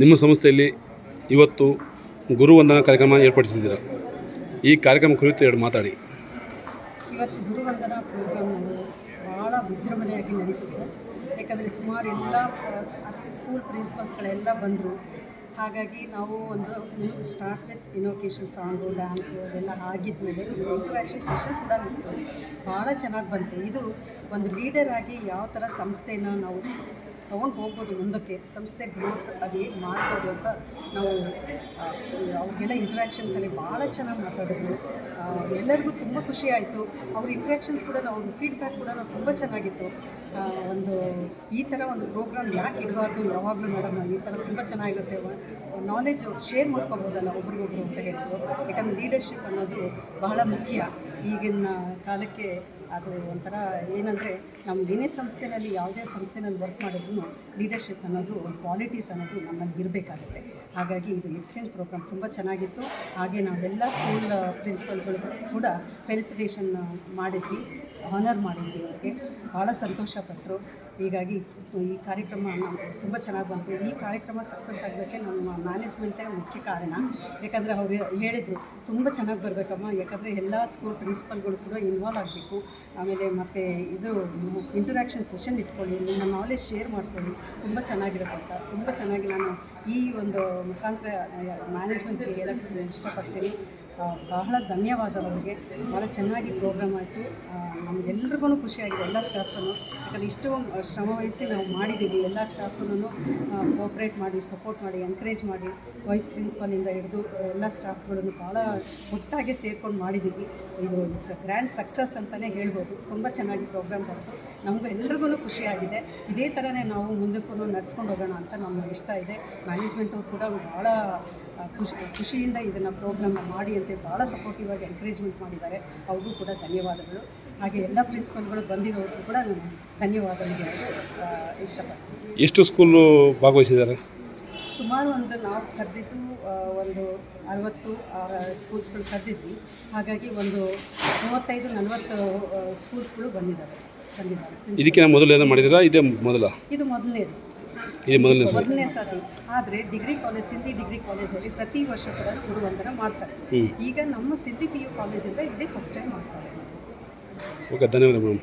ನಿಮ್ಮ ಸಂಸ್ಥೆಯಲ್ಲಿ ಇವತ್ತು ಗುರುವಂದನಾ ಕಾರ್ಯಕ್ರಮ ಏರ್ಪಡಿಸಿದ್ದೀರಾ? ಈ ಕಾರ್ಯಕ್ರಮ ಕುರಿತು ಎರಡು ಮಾತಾಡಿ. ಇವತ್ತು ಗುರು ವಂದನಾ ಪ್ರೋಗ್ರಾಮ್ ಭಾಳ ವಿಜೃಂಭಣೆಯಾಗಿ ನಡೀತು ಸರ್. ಯಾಕಂದರೆ ಸುಮಾರು ಎಲ್ಲ ಸ್ಕೂಲ್ ಪ್ರಿನ್ಸಿಪಲ್ಸ್ಗಳೆಲ್ಲ ಬಂದರು. ಹಾಗಾಗಿ ನಾವು ಒಂದು start with invocation song dance ಅದೆಲ್ಲ ಆಗಿದ್ಮೇಲೆ ಇಂಟ್ರಾಕ್ಷನ್ ಸೆಷನ್ ಕೂಡ ಇತ್ತು ಭಾಳ ಚೆನ್ನಾಗಿ ಬಂತು. ಇದು ಒಂದು ಲೀಡರ್ ಆಗಿ ಯಾವ ಥರ ಸಂಸ್ಥೆನ ನಾವು ತೊಗೊಂಡು ಹೋಗ್ಬೋದು ಮುಂದಕ್ಕೆ. ಸಂಸ್ಥೆ ಗ್ರೋತ್ ಅದು ಹೇಗೆ ಮಾಡ್ಬೋದು ಅಂತ ನಾವು ಅವ್ರಿಗೆಲ್ಲ ಇಂಟ್ರ್ಯಾಕ್ಷನ್ಸಲ್ಲಿ ಭಾಳ ಚೆನ್ನಾಗಿ ಮಾತಾಡಿದ್ರು. ಎಲ್ಲರಿಗೂ ತುಂಬ ಖುಷಿ ಆಯಿತು. ಅವ್ರ ಇಂಟ್ರ್ಯಾಕ್ಷನ್ಸ್ ಕೂಡ ನಾವು ಫೀಡ್ಬ್ಯಾಕ್ ಕೂಡ ತುಂಬ ಚೆನ್ನಾಗಿತ್ತು. ಒಂದು, ಈ ಥರ ಒಂದು ಪ್ರೋಗ್ರಾಮ್ ಯಾಕೆ ಇಡಬಾರ್ದು ಯಾವಾಗಲೂ ಮೇಡಮ್ ಈ ಥರ ತುಂಬ ಚೆನ್ನಾಗಿರುತ್ತೆ. ನಾಲೆಜ್ ಶೇರ್ ಮಾಡ್ಕೊಬೋದಲ್ಲ ಒಬ್ರಿಗೊಬ್ರು ಅಂತ ಹೇಳಿದ್ರು ಯಾಕಂದರೆ ಲೀಡರ್ಶಿಪ್ ಅನ್ನೋದು ಬಹಳ ಮುಖ್ಯ ಈಗಿನ ಕಾಲಕ್ಕೆ. ಅದು ಒಂಥರ ಏನಂದರೆ ನಮ್ಮ ಏನೇ ಸಂಸ್ಥೆನಲ್ಲಿ ಯಾವುದೇ ಸಂಸ್ಥೆನಲ್ಲಿ ವರ್ಕ್ ಮಾಡಿದ್ರು ಲೀಡರ್ಶಿಪ್ ಅನ್ನೋದು ಕ್ವಾಲಿಟೀಸ್ ಅನ್ನೋದು ನಮ್ಮಲ್ಲಿ ಇರಬೇಕಾಗುತ್ತೆ. ಹಾಗಾಗಿ ಇದು ಎಕ್ಸ್ಚೇಂಜ್ ಪ್ರೋಗ್ರಾಮ್ ತುಂಬ ಚೆನ್ನಾಗಿತ್ತು. ಹಾಗೆ ನಾವೆಲ್ಲ ಸ್ಕೂಲ್ ಪ್ರಿನ್ಸಿಪಲ್ಗಳು ಕೂಡ ಫೆಲಿಸಿಟೇಷನ್ ಮಾಡಿದ್ವಿ. ಆನರ್ ಮಾಡಿದ್ವಿ ಅವ್ರಿಗೆ. ಭಾಳ ಸಂತೋಷಪಟ್ಟರು ಹೀಗಾಗಿ ಈ ಕಾರ್ಯಕ್ರಮ ತುಂಬ ಚೆನ್ನಾಗಿ ಬಂತು. ಈ ಕಾರ್ಯಕ್ರಮ ಸಕ್ಸಸ್ ಆಗಲಿಕ್ಕೆ ನಮ್ಮ ಮ್ಯಾನೇಜ್ಮೆಂಟೇ ಮುಖ್ಯ ಕಾರಣ. ಯಾಕಂದರೆ ಅವರು ಹೇಳಿದರು, ತುಂಬ ಚೆನ್ನಾಗಿ ಬರಬೇಕಮ್ಮ. ಯಾಕಂದರೆ ಎಲ್ಲ ಸ್ಕೂಲ್ ಪ್ರಿನ್ಸಿಪಲ್ಗಳು ಕೂಡ ಇನ್ವಾಲ್ವ್ ಆಗಬೇಕು. ಆಮೇಲೆ ಮತ್ತು ಇದು ಇಂಟ್ರಾಕ್ಷನ್ ಸೆಷನ್ ಇಟ್ಕೊಳ್ಳಿ ನಿಮ್ಮ ನಾಲೆಜ್ ಶೇರ್ ಮಾಡ್ಕೊಳ್ಳಿ. ತುಂಬ ಚೆನ್ನಾಗಿರುತ್ತೆ ತುಂಬ ಚೆನ್ನಾಗಿ ನಾನು ಈ ಒಂದು ಮುಖಾಂತರ ಮ್ಯಾನೇಜ್ಮೆಂಟ್ಗೆ ಹೇಳೋಕ್ಕೆ ಇಷ್ಟಪಡ್ತೀನಿ. ಬಹಳ ಧನ್ಯವಾದ ಅವರಿಗೆ ಭಾಳ ಚೆನ್ನಾಗಿ ಪ್ರೋಗ್ರಾಮ್ ಆಯಿತು. ನಮಗೆಲ್ರಿಗೂ ಖುಷಿಯಾಗಿದೆ, ಎಲ್ಲ ಸ್ಟಾಫನ್ನು ಯಾಕಂದರೆ ಇಷ್ಟು ಶ್ರಮವಹಿಸಿ ನಾವು ಮಾಡಿದ್ದೀವಿ. ಎಲ್ಲ ಸ್ಟಾಫನ್ನು ಕೋಪ್ರೇಟ್ ಮಾಡಿ ಸಪೋರ್ಟ್ ಮಾಡಿ ಎನ್ಕರೇಜ್ ಮಾಡಿ ವೈಸ್ ಪ್ರಿನ್ಸಿಪಾಲಿಂದ ಹಿಡಿದು ಎಲ್ಲ ಸ್ಟಾಫ್ಗಳನ್ನು ಭಾಳ ಒಟ್ಟಾಗಿ ಸೇರ್ಕೊಂಡು ಮಾಡಿದ್ದೀವಿ. ಇದು ಗ್ರ್ಯಾಂಡ್ ಸಕ್ಸಸ್ ಅಂತಲೇ ಹೇಳ್ಬೋದು. ತುಂಬ ಚೆನ್ನಾಗಿ ಪ್ರೋಗ್ರಾಮ್ ಬಂತು. ನಮಗೂ ಎಲ್ರಿಗೂ ಖುಷಿಯಾಗಿದೆ. ಇದೇ ಥರನೇ ನಾವು ಮುಂದಕ್ಕೂ ನಡ್ಸ್ಕೊಂಡು ಹೋಗೋಣ ಅಂತ ನಮ್ಮ ಇಷ್ಟ ಇದೆ. ಮ್ಯಾನೇಜ್ಮೆಂಟು ಕೂಡ ಭಾಳ ಖುಷಿ, ಖುಷಿಯಿಂದ ಇದನ್ನು ಪ್ರೋಗ್ರಾಮ್ ಮಾಡಿ ಅಂತ ಭಾಳ ಸಪೋರ್ಟಿವ್ ಆಗಿ ಎನ್ಕರೇಜ್ಮೆಂಟ್ ಮಾಡಿದ್ದಾರೆ. ಅವ್ರಿಗೂ ಕೂಡ ಧನ್ಯವಾದಗಳು. ಹಾಗೆ ಎಲ್ಲ ಪ್ರಿನ್ಸಿಪಲ್ಗಳು ಬಂದಿರೋರಿಗೂ ಕೂಡ ನಾನು ಧನ್ಯವಾದಗಳಿಗೆ ಇಷ್ಟಪಡ್ತೀನಿ. ಎಷ್ಟು ಸ್ಕೂಲು ಭಾಗವಹಿಸಿದ್ದಾರೆ? ಸುಮಾರು ಒಂದು ನಾವು ಕರೆದಿದ್ದು ಒಂದು ಅರವತ್ತು ಸ್ಕೂಲ್ಸ್ಗಳು ಕರೆದಿದ್ವಿ. ಹಾಗಾಗಿ ಒಂದು ಮೂವತ್ತೈದು ನಲವತ್ತು ಸ್ಕೂಲ್ಸ್ಗಳು ಬಂದಿದ್ದಾವೆ ಬಂದಿದ್ದಾರೆ ಇದಕ್ಕಿಂತ ಮೊದಲು ಏನೋ ಮಾಡಿದಿರಾ ಇದೇ ಮೊದಲ? ಇದು ಮೊದಲನೇದು. ಇದೇ ಮೊದಲನೇ ಸಲ ಮೊದಲನೇ ಸಾರಿ. ಆದರೆ ಡಿಗ್ರಿ ಕಾಲೇಜ್ ಸಿಂಧಿ ಡಿಗ್ರಿ ಕಾಲೇಜಲ್ಲಿ ಪ್ರತಿ ವರ್ಷ ಕೂಡ ಗುರುವಂದನ ಮಾಡ್ತಾರೆ. ಈಗ ನಮ್ಮ ಸಿದ್ಧಿ ಪಿ ಯು ಕಾಲೇಜಿಂದ ಇದೇ ಫಸ್ಟ್ ಟೈಮ್ ಮಾಡ್ತಾರೆ. ಓಕೆ ಧನ್ಯವಾದ ಮೇಡಮ್